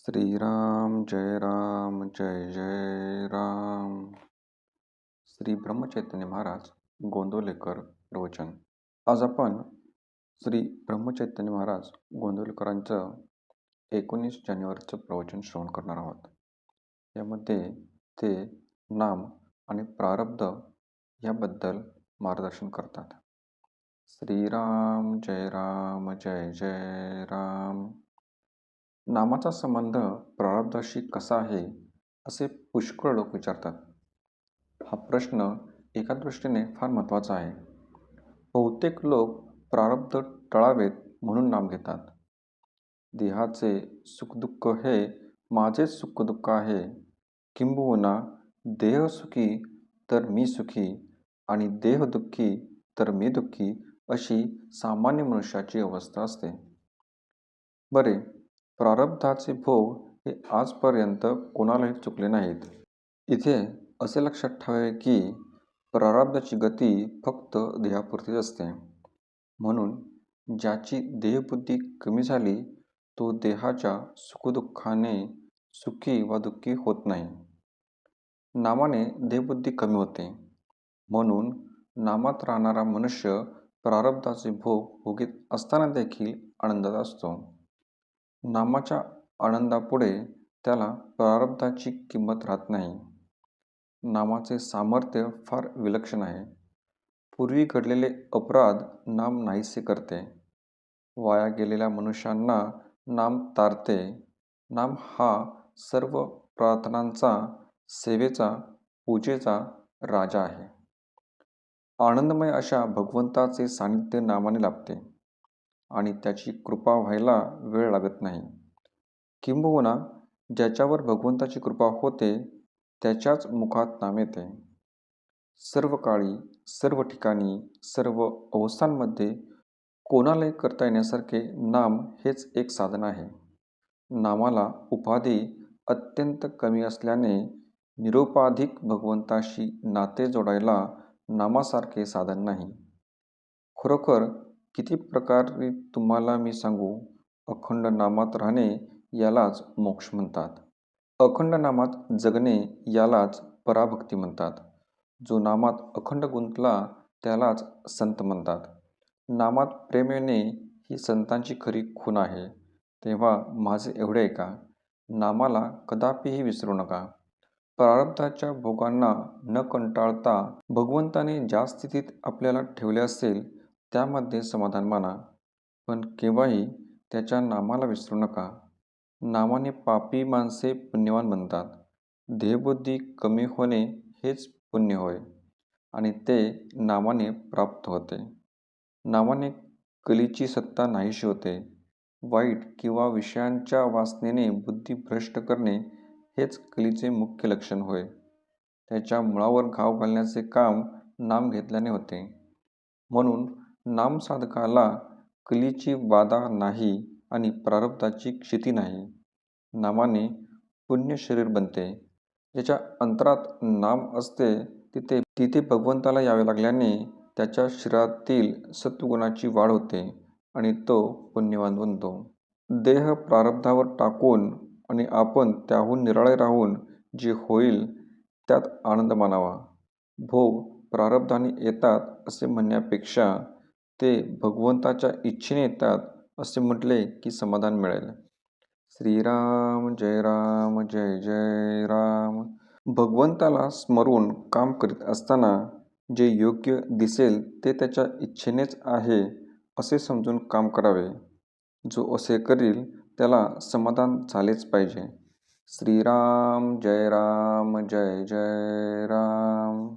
श्रीराम जय राम जय जय राम। श्री ब्रह्मचैतन्य महाराज गोंदवलेकर प्रवचन आज आपण श्री ब्रह्मचैतन्य महाराज गोंदवलेकरांचं एकोणीस जानेवारीचं प्रवचन श्रवण करणार आहोत. यामध्ये ते नाम आणि प्रारब्ध याबद्दल मार्गदर्शन करतात. श्रीराम जय राम जय जय राम। नामाचा संबंध प्रारब्धाशी कसा आहे असे पुष्कळ लोक विचारतात. हा प्रश्न एका दृष्टीने फार महत्त्वाचा आहे. बहुतेक लोक प्रारब्ध टळावेत म्हणून नाम घेतात. देहाचे सुखदुःख हे माझेच सुखदुःख आहे. किंबहुना देह सुखी तर मी सुखी आणि देह दुःखी तर मी दुःखी अशी सामान्य मनुष्याची अवस्था असते. बरे प्रारब्धाचे भोग हे आजपर्यंत कोणालाही चुकले नाहीत. इथे असे लक्षात ठेवावे की प्रारब्धाची गती फक्त देहापुरतीच असते. म्हणून ज्याची देहबुद्धी कमी झाली तो देहाच्या सुखदुःखाने सुखी वा दुःखी होत नाही. नामाने देहबुद्धी कमी होते. म्हणून नामात राहणारा मनुष्य प्रारब्धाचे भोग भोगीत असताना देखील आनंदात असतो. नामाच्या आनंदापुढे त्याला प्रारब्धाची किंमत राहत नाही. नामाचे सामर्थ्य फार विलक्षण आहे. पूर्वी घडलेले अपराध नाम नाहीसे करते. वाया गेलेल्या मनुष्यांना नाम तारते. नाम हा सर्व प्रार्थनांचा सेवेचा पूजेचा राजा आहे. आनंदमय अशा भगवंताचे सानिध्य नामाने लाभते. आणि त्याची कृपा व्हायला वेळ लागत नाही. किंबहुना ज्याच्यावर भगवंताची कृपा होते त्याच्याच मुखात नाम येते. सर्व काळी सर्व ठिकाणी सर्व अवस्थांमध्ये कोणालाही करता येण्यासारखे नाम हेच एक साधन आहे. नामाला उपाधी अत्यंत कमी असल्याने निरोपाधिक भगवंताशी नाते जोडायला नामासारखे साधन नाही. खरोखर किती प्रकारे तुम्हाला मी सांगू? अखंड नामात राहणे यालाच मोक्ष म्हणतात. अखंड नामात जगणे यालाच पराभक्ती म्हणतात. जो नामात अखंड गुंतला त्यालाच संत म्हणतात. नामात प्रेम येणे ही संतांची खरी खून आहे. तेव्हा माझे एवढे का नामाला कदापिही विसरू नका. प्रारब्धाच्या भोगांना न कंटाळता भगवंताने ज्या स्थितीत आपल्याला ठेवले असेल त्यामध्ये समाधान माना. पण केव्हाही त्याच्या नामाला विसरू नका. नामाने पापी माणसे पुण्यवान बनतात. देहबुद्धी कमी होणे हेच पुण्य होय. आणि ते नामाने प्राप्त होते. नामाने कलीची सत्ता नाहीशी होते. वाईट किंवा विषयांच्या वासनेने बुद्धी भ्रष्ट करणे हेच कलीचे मुख्य लक्षण होय. त्याच्या मुळावर घाव घालण्याचे काम नाम घेतल्याने होते. म्हणून नामसाधकाला कलीची बाधा नाही आणि प्रारब्धाची क्षिती नाही. नामाने पुण्य शरीर बनते. ज्याच्या अंतरात नाम असते तिथे तिथे भगवंताला यावे लागल्याने त्याच्या शरीरातील सत्वगुणाची वाढ होते आणि तो पुण्यवान बनतो. देह प्रारब्धावर टाकून आणि आपण त्याहून निराळे राहून जे होईल त्यात आनंद मानावा. भोग प्रारब्धाने येतात असे म्हणण्यापेक्षा ते भगवंताच्या इच्छेने येतात असे म्हटले की समाधान मिळेल. श्रीराम जय राम जय जय राम. भगवंताला स्मरून काम करीत असताना जे योग्य दिसेल ते त्याच्या इच्छेनेच आहे असे समजून काम करावे. जो असे करील त्याला समाधान झालेच पाहिजे. श्रीराम जय राम जय जय राम.